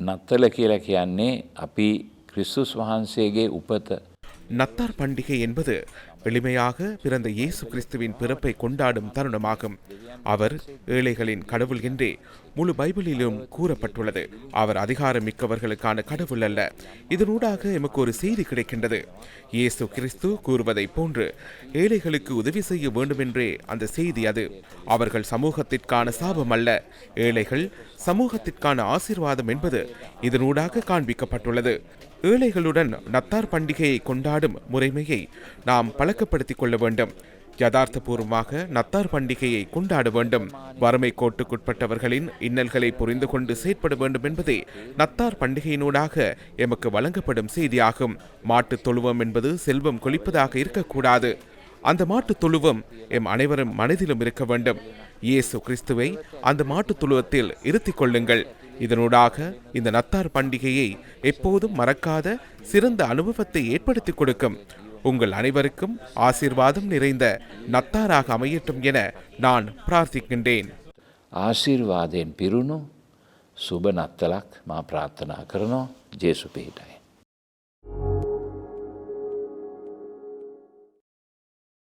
නත්තල කියලා කියන්නේ අපි ක්‍රිස්තුස් වහන්සේගේ උපත நத்தார் பண்டிகை என்பது எளிமையாக பிறந்த இயேசு கிறிஸ்துவின் பிறப்பை கொண்டாடும் தருணமாகும். அவர் ஏழைகளின் கடவுள் என்றே முழு பைபிளிலும் கூறப்பட்டுள்ளது. அவர் அதிகாரம் மிக்கவர்களுக்கான கடவுள் அல்ல. இதனூடாக எமக்கு ஒரு செய்தி கிடைக்கின்றது. இயேசு கிறிஸ்து கூறுவதைப் போன்று ஏழைகளுக்கு உதவி செய்ய வேண்டுமென்றே அந்த செய்தி அது. அவர்கள் சமூகத்திற்கான சாபம் அல்ல. ஏழைகள் சமூகத்திற்கான ஆசீர்வாதம் என்பது இதனூடாக காண்பிக்கப்பட்டுள்ளது. ஏழைகளுடன் நத்தார் பண்டிகையை கொண்டாடும் முறைமையை நாம் பழக்கப்படுத்திக் கொள்ள வேண்டும். யதார்த்தபூர்வமாக நத்தார் பண்டிகையை கொண்டாட வேண்டும். வறுமை கோட்டுக்குட்பட்டவர்களின் இன்னல்களை புரிந்து கொண்டு செயற்பட வேண்டும் என்பதே நத்தார் பண்டிகையினூடாக எமக்கு வழங்கப்படும் செய்தியாகும். மாட்டுத் தொழுவம் என்பது செல்வம் கொளிப்பதாக இருக்கக்கூடாது. அந்த மாட்டுத் தொழுவம் எம் அனைவரும் மனதிலும் இருக்க வேண்டும். இயேசு கிறிஸ்துவை அந்த மாட்டுத் தொழுவத்தில் இருத்திக் கொள்ளுங்கள். இதனூடாக இந்த நத்தார் பண்டிகையை எப்போதும் மறக்காத சிறந்த அனுபவத்தை ஏற்படுத்தி கொடுக்கும். உங்கள் அனைவருக்கும் ஆசீர்வாதம் நிறைந்த நத்தாராக அமையட்டும் என நான் பிரார்த்திக்கின்றேன். ஆசீர்வாதேன் பிருணும் શુભ નાતલાક માં પ્રાર્થના કરનો જે સુપેટાય